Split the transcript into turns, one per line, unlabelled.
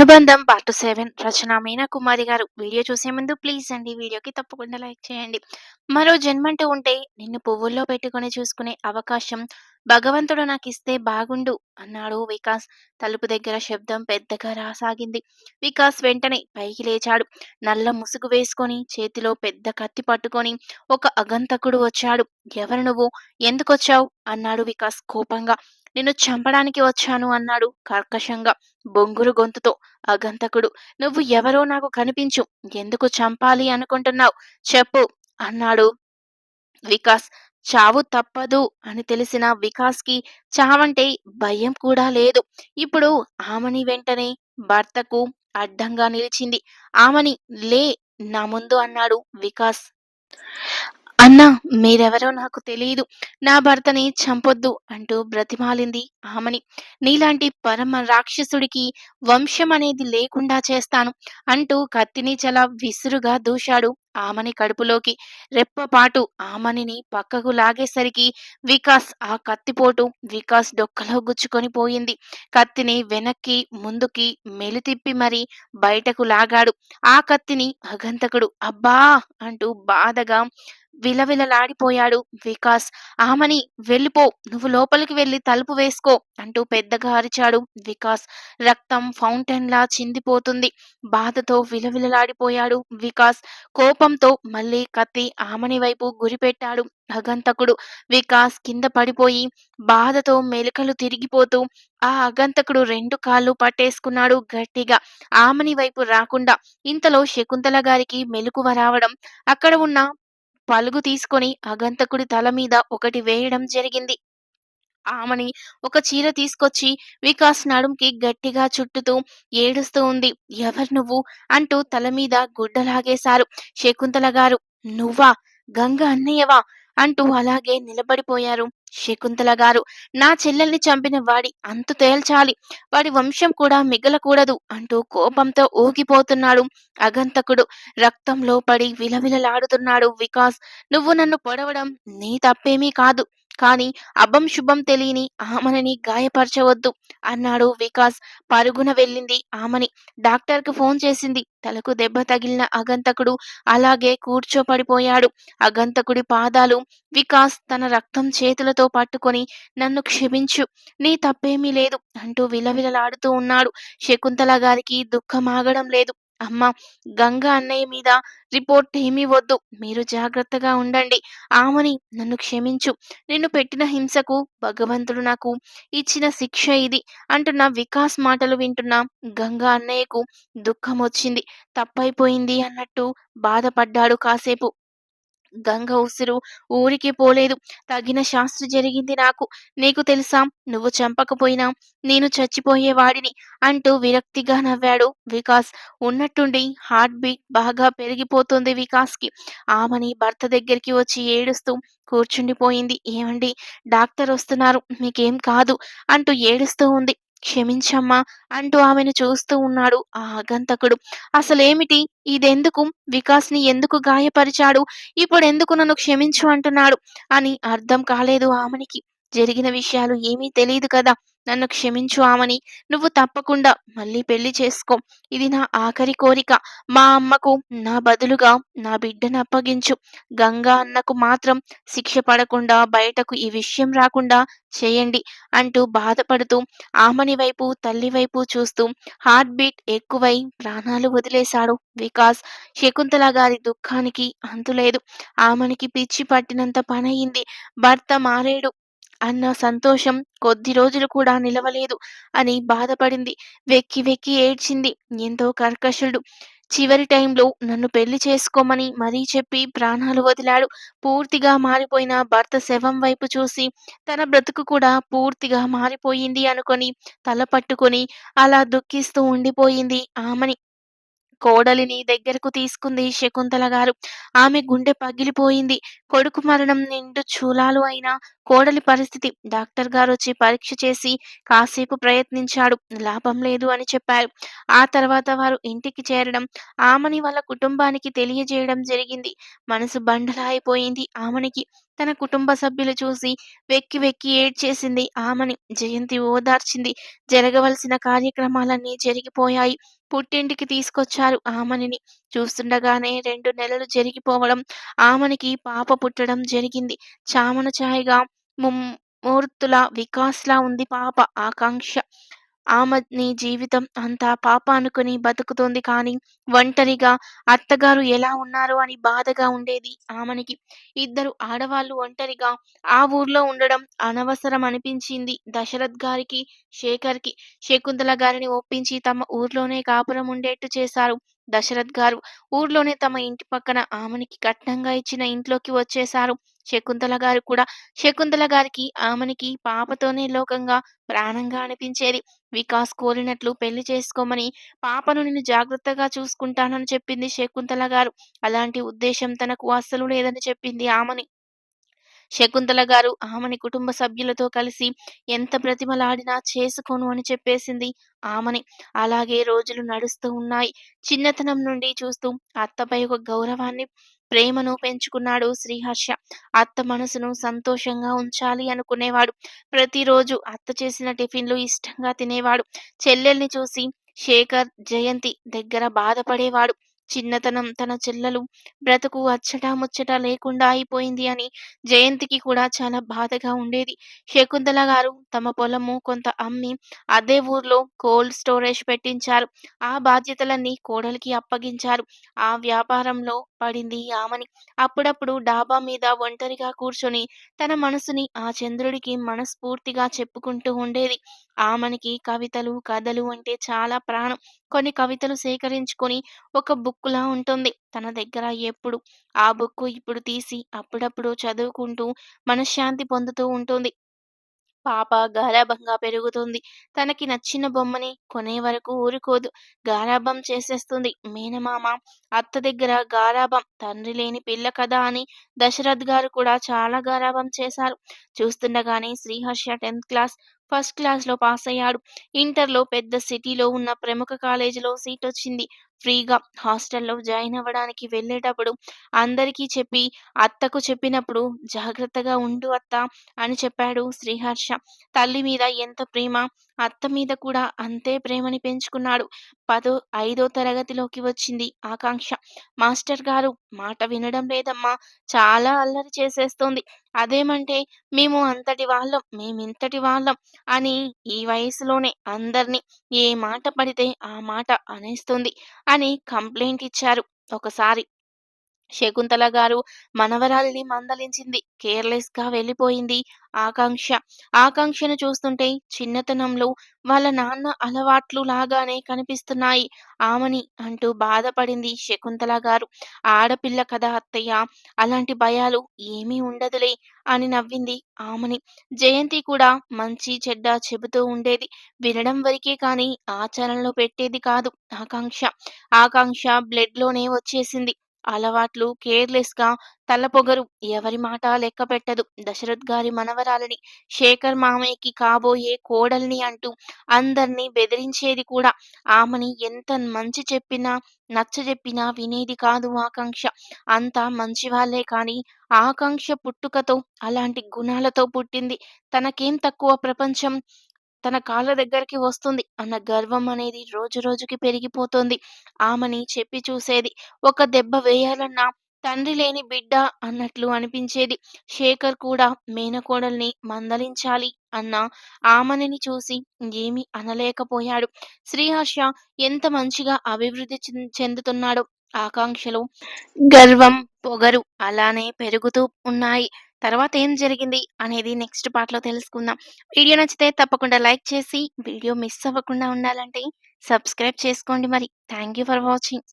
అనుబంధం part seven Rachana Meena Kumari గారు. Video చూసే ముందు ప్లీజ్ అండి వీడియోకి తప్పకుండా లైక్ చేయండి. మరో జన్మంటూ ఉంటే నిన్ను పువ్వుల్లో పెట్టుకొని చూసుకునే అవకాశం భగవంతుడు నాకు ఇస్తే బాగుండు అన్నాడు వికాస్. తలుపు దగ్గర శబ్దం పెద్దగా రాసాగింది. వికాస్ వెంటనే పైకి లేచాడు. నల్ల ముసుగు వేసుకొని చేతిలో పెద్ద కత్తి పట్టుకొని ఒక అగంతకుడు వచ్చాడు. ఎవరు నువ్వు? ఎందుకొచ్చావు? అన్నాడు వికాస్ కోపంగా. నిన్ను చంపడానికి వచ్చాను అన్నాడు కర్కశంగా బొంగురు గొంతుతో. అగంతకుడు నువ్వు ఎవరో నాకు కనిపించు. ఎందుకు చంపాలి అనుకుంటున్నావు? చెప్పు అన్నాడు. వికాస్ చావు తప్పదు అని తెలిసిన వికాస్కి చావంటే భయం కూడా లేదు. ఇప్పుడు ఆమని వెంటనే భర్తకు అడ్డంగా నిలిచింది. ఆమని లే నా ముందు అన్నాడు వికాస్. అన్నా మీరెవరో నాకు తెలియదు నా భర్తని చంపొద్దు అంటూ బ్రతిమాలింది ఆమని. నీలాంటి పరమ రాక్షసుడికి వంశం అనేది లేకుండా చేస్తాను అంటూ కత్తిని చలా విసురుగా దూశాడు ఆమని కడుపులోకి. రెప్పపాటు ఆమనిని పక్కకు లాగేసరికి వికాస్ ఆ కత్తిపోటు వికాస్ డొక్కలో గుచ్చుకొని పోయింది. కత్తిని వెనక్కి ముందుకి మెలితిప్పి మరి బయటకు లాగాడు. ఆ కత్తిని అగంతకుడు అబ్బా అంటూ బాధగా విలవిలలాడిపోయాడు. వికాస్ ఆమని వెళ్ళిపో. నువ్వు లోపలికి వెళ్ళి తలుపు వేసుకో అంటూ పెద్దగా అరిచాడు వికాస్. రక్తం ఫౌంటైన్లా చిందిపోతుంది. బాధతో విలవిలలాడిపోయాడు వికాస్. కోపంతో మళ్ళీ కత్తి ఆమని వైపు గురిపెట్టాడు అగంతకుడు. వికాస్ కింద పడిపోయి బాధతో మెలికలు తిరిగిపోతూ ఆ అగంతకుడు రెండు కాళ్ళు పట్టేసుకున్నాడు గట్టిగా. ఆమని వైపు రాకుండా ఇంతలో శకుంతల గారికి మెలకువ రావడం అక్కడ ఉన్న పలుగు తీసుకొని అగంతకుడి తల మీద ఒకటి వేయడం జరిగింది. ఆమని ఒక చీర తీసుకొచ్చి వికాస్ నడుంకి గట్టిగా చుట్టుతూ ఏడుస్తూ ఉంది. ఎవరు నువ్వు? అంటూ తల మీద గుడ్డలాగేశారు శకుంతల గారు. నువ్వా? గంగ అన్నయ్యవా? అంటూ అలాగే నిలబడిపోయారు. శకుంతల గారు నా చెల్లెల్ని చంపిన వాడి అంతు తేల్చాలి. వాడి వంశం కూడా మిగలకూడదు అంటూ కోపంతో ఊగిపోతున్నాడు అగంతకుడు. రక్తంలో పడి విలవిలలాడుతున్నాడు వికాస్. నువ్వు నన్ను పొడవడం నీ తప్పేమీ కాదు. కానీ అబ్బం శుభం తెలియని ఆమనని గాయపరచవద్దు అన్నాడు వికాస్. పరుగున వెళ్ళింది ఆమెని. డాక్టర్కు ఫోన్ చేసింది. తలకు దెబ్బ తగిలిన అగంతకుడు అలాగే కూర్చోపడిపోయాడు. అగంతకుడి పాదాలు వికాస్ తన రక్తం చేతులతో పట్టుకొని నన్ను క్షమించు నీ తప్పేమీ లేదు అంటూ విలవిలలాడుతూ ఉన్నాడు. శకుంతల గారికి దుఃఖం ఆగడం లేదు. అమ్మ గంగ అన్నయ్య మీద రిపోర్ట్ ఏమీ వద్దు. మీరు జాగ్రత్తగా ఉండండి. ఆమెని నన్ను క్షమించు. నిన్ను పెట్టిన హింసకు భగవంతుడు నాకు ఇచ్చిన శిక్ష ఇది అంటున్న వికాస్ మాటలు వింటున్న గంగ అన్నయ్యకు దుఃఖం వచ్చింది తప్పైపోయింది అన్నట్టు బాధపడ్డాడు కాసేపు. గంగ ఉసిరు ఊరికి పోలేదు. తగిన శాస్త్రి జరిగింది నాకు. నీకు తెలుసా? నువ్వు చంపకపోయినా నేను చచ్చిపోయేవాడిని అంటూ విరక్తిగా నవ్వాడు వికాస్. ఉన్నట్టుండి హార్ట్ బీట్ బాగా పెరిగిపోతుంది వికాస్కి. ఆమెని భర్త దగ్గరికి వచ్చి ఏడుస్తూ కూర్చుండిపోయింది. ఏమండి? డాక్టర్ వస్తున్నారు. మీకేం కాదు అంటూ ఏడుస్తూ ఉంది. క్షమించమ్మా అంటూ ఆమెను చూస్తూ ఉన్నాడు ఆ అగంతకుడు అసలేమిటి? ఇదెందుకు? వికాస్ని ఎందుకు గాయపరిచాడు? ఇప్పుడెందుకు నన్ను క్షమించు అంటున్నాడు అని అర్థం కాలేదు ఆమెనికి. జరిగిన విషయాలు ఏమీ తెలియదు కదా. నన్ను క్షమించు ఆమని. నువ్వు తప్పకుండా మళ్ళీ పెళ్ళి చేసుకో. ఇది నా ఆఖరి కోరిక. మా అమ్మకు నా బదులుగా నా బిడ్డను అప్పగించు. గంగా అన్నకు మాత్రం శిక్ష పడకుండా బయటకు ఈ విషయం రాకుండా చేయండి అంటూ బాధపడుతూ ఆమని వైపు తల్లి వైపు చూస్తూ హార్ట్ బీట్ ఎక్కువై ప్రాణాలు వదిలేశాడు వికాస్. శకుంతల గారి దుఃఖానికి అంతులేదు. ఆమెనికి పిచ్చి పట్టినంత పనయింది. భర్త మారేడు అన్న సంతోషం కొద్ది రోజులు కూడా నిలవలేదు అని బాధపడింది. వెక్కి వెక్కి ఏడ్చింది. ఎంతో కర్కశుడు. చివరి టైంలో నన్ను పెళ్ళి చేసుకోమని మరీ చెప్పి ప్రాణాలు వదిలాడు. పూర్తిగా మారిపోయిన భర్త శవం వైపు చూసి తన బ్రతుకు కూడా పూర్తిగా మారిపోయింది అనుకొని తల పట్టుకొని అలా దుఃఖిస్తూ ఉండిపోయింది ఆమని. కోడలిని దగ్గరకు తీసుకుంది శకుంతల గారు. ఆమె గుండె పగిలిపోయింది. కొడుకు మరణం నిండు చూలాలు అయినా కోడలి పరిస్థితి. డాక్టర్ గారు వచ్చి పరీక్ష చేసి కాసేపు ప్రయత్నించాడు. లాభం లేదు అని చెప్పారు. ఆ తర్వాత వారు ఇంటికి చేరడం ఆమెని వాళ్ళ కుటుంబానికి తెలియజేయడం జరిగింది. మనసు బండలా అయిపోయింది ఆమెనికి. తన కుటుంబ సభ్యులు చూసి వెక్కి వెక్కి ఏడ్చేసింది ఆమెని జయంతి ఓదార్చింది. జరగవలసిన కార్యక్రమాలన్నీ జరిగిపోయాయి. పుట్టింటికి తీసుకొచ్చారు ఆమెని చూస్తుండగానే రెండు నెలలు జరిగిపోవడం, ఆమెనికి పాప పుట్టడం జరిగింది. చామన ఛాయగా ముమ్మూర్తుల వికాస్‌లా ఉంది పాప ఆకాంక్ష. ఆమెని జీవితం అంతా పాప అనుకుని బతుకుతోంది కానీ, ఒంటరిగా అత్తగారు ఎలా ఉన్నారు అని బాధగా ఉండేది ఆమెకి ఇద్దరు ఆడవాళ్ళు ఒంటరిగా ఆ ఊర్లో ఉండడం అనవసరం అనిపించింది దశరథ్ గారికి, శేఖర్‌కి. శకుంతల గారిని ఒప్పించి తమ ఊర్లోనే కాపురం ఉండేట్టు చేశారు దశరథ్ గారు. ఊర్లోనే తమ ఇంటి పక్కన ఆమెనికి కట్నంగా ఇచ్చిన ఇంట్లోకి వచ్చేశారు శకుంతల గారు కూడా. శకుంతల గారికి ఆమెనికి పాపతోనే లోకంగా, ప్రాణంగా అనిపించేది. వికాస్ కోరినట్లు పెళ్ళి చేసుకోమని, పాపను నేను జాగ్రత్తగా చూసుకుంటానని చెప్పింది శకుంతల గారు. అలాంటి ఉద్దేశం తనకు అస్సలు లేదని చెప్పింది ఆమెని శకుంతల గారు ఆమెని కుటుంబ సభ్యులతో కలిసి ఎంత ప్రతిమలాడినా చేసుకోను అని చెప్పేసింది ఆమెని అలాగే రోజులు నడుస్తూ ఉన్నాయి. చిన్నతనం నుండి చూస్తూ అత్తపై ఒక గౌరవాన్ని, ప్రేమను పెంచుకున్నాడు శ్రీహర్ష. అత్త మనసును సంతోషంగా ఉంచాలి అనుకునేవాడు. ప్రతిరోజు అత్త చేసిన టిఫిన్‌లు ఇష్టంగా తినేవాడు. చెల్లెల్ని చూసి శేఖర్, జయంతి దగ్గర బాధపడేవాడు. చిన్నతనం తన చెల్లెలు బ్రతుకు అచ్చటా ముచ్చట లేకుండా అయిపోయింది అని జయంతికి కూడా చాలా బాధగా ఉండేది. శకుంతల గారు తమ పొలము కొంత అమ్మి అదే ఊర్లో కోల్డ్ స్టోరేజ్ పెట్టించారు. ఆ బాధ్యతలన్నీ కోడలికి అప్పగించారు. ఆ వ్యాపారంలో పడింది ఆమని. అప్పుడప్పుడు డాబా మీద ఒంటరిగా కూర్చొని తన మనసుని ఆ చంద్రుడికి మనస్ఫూర్తిగా చెప్పుకుంటూ ఉండేది. ఆమెకి కవితలు, కథలు అంటే చాలా ప్రాణం. కొన్ని కవితలు సేకరించుకొని ఒక బుక్ బుక్కులా ఉంటుంది తన దగ్గర ఎప్పుడు. ఆ బుక్కు ఇప్పుడు తీసి అప్పుడప్పుడు చదువుకుంటూ మనశ్శాంతి పొందుతూ ఉంటుంది. పాప గారాభంగా పెరుగుతుంది. తనకి నచ్చిన బొమ్మని కొనే వరకు ఊరుకోదు. గారాబం చేసేస్తుంది. మేనమామ, అత్త దగ్గర గారాభం తండ్రి లేని పిల్ల కదా అని దశరథ్ గారు కూడా చాలా గారాబం చేశారు. చూస్తుండగానే శ్రీహర్ష టెన్త్ క్లాస్ ఫస్ట్ క్లాస్‌లో పాసయ్యాడు. ఇంటర్‌లో పెద్ద సిటీలో ఉన్న ప్రముఖ కాలేజీలో సీట్ వచ్చింది ఫ్రీగా హాస్టల్‌లో జాయిన్ అవ్వడానికి వెళ్ళేటప్పుడు అందరికీ చెప్పి, అత్తకు చెప్పినప్పుడు జాగ్రత్తగా ఉండు అత్త అని చెప్పాడు శ్రీహర్ష. తల్లి మీద ఎంత ప్రేమ, అత్త మీద కూడా అంతే ప్రేమని పెంచుకున్నాడు. పదో ఐదో తరగతిలోకి వచ్చింది ఆకాంక్ష. మాస్టర్ గారు మాట వినడం లేదమ్మా. చాలా అల్లరి చేసేస్తోంది. అదేమంటే మేము అంతటి వాళ్ళం, మేమింతటి వాళ్ళం అని ఈ వయసులోనే అందర్నీ ఏ మాట పడితే ఆ మాట అనేస్తుంది అని కంప్లైంట్ ఇచ్చారు ఒకసారి. శకుంతల గారు మనవరాలిని మందలించింది. కేర్లెస్గా వెళ్ళిపోయింది ఆకాంక్ష. ఆకాంక్షను చూస్తుంటే చిన్నతనంలో వాళ్ళ నాన్న అలవాట్లు లాగానే కనిపిస్తున్నాయి ఆమని అంటూ బాధపడింది శకుంతల గారు. ఆడపిల్ల కదా అత్తయ్య! అలాంటి భయాలు ఏమీ ఉండదులే అని నవ్వింది ఆమని. జయంతి కూడా మంచి చెడ్డ చెబుతూ ఉండేది. వినడం వరకే కానీ ఆచరణలో పెట్టేది కాదు ఆకాంక్ష. ఆకాంక్ష బ్లడ్‌లోనే వచ్చేసింది. అలవాట్లు, కేర్లెస్గా తలపొగరు, ఎవరి మాట లెక్కపెట్టదు. దశరథ్ గారి మనవరాలని శేఖర్ మామయ్యకి కాబోయే కోడల్ని అంటూ అందర్నీ బెదిరించేది కూడా. ఆమెని ఎంత మంచి చెప్పినా, నచ్చజెప్పినా వినేది కాదు ఆకాంక్ష. అంతా మంచివాళ్ళే కానీ ఆకాంక్ష పుట్టుకతో అలాంటి గుణాలతో పుట్టింది. తనకేం తక్కువ ప్రపంచం తన కాళ్ళ దగ్గరికి వస్తుంది అన్న గర్వం అనేది రోజు రోజుకి పెరిగిపోతుంది ఆమెని చెప్పి చూసేది. ఒక దెబ్బ వేయాలన్నా తండ్రి లేని బిడ్డ అన్నట్లు అనిపించేది. శేఖర్ కూడా మేనకోడల్ని మందలించాలి అన్న ఆమెని చూసి ఏమీ అనలేకపోయాడు. శ్రీహర్ష ఎంత మంచిగా అభివృద్ధి చెం చెందుతున్నాడో ఆకాంక్షలు గర్వం, పొగరు అలానే పెరుగుతూ ఉన్నాయి. తర్వాత ఏం జరిగింది అనేది నెక్స్ట్ పార్ట్‌లో తెలుసుకుందాం. వీడియో నచ్చితే తప్పకుండా లైక్ చేసి, వీడియో మిస్ అవ్వకుండా ఉండాలంటే సబ్స్క్రైబ్ చేసుకోండి మరి. Thank you for watching.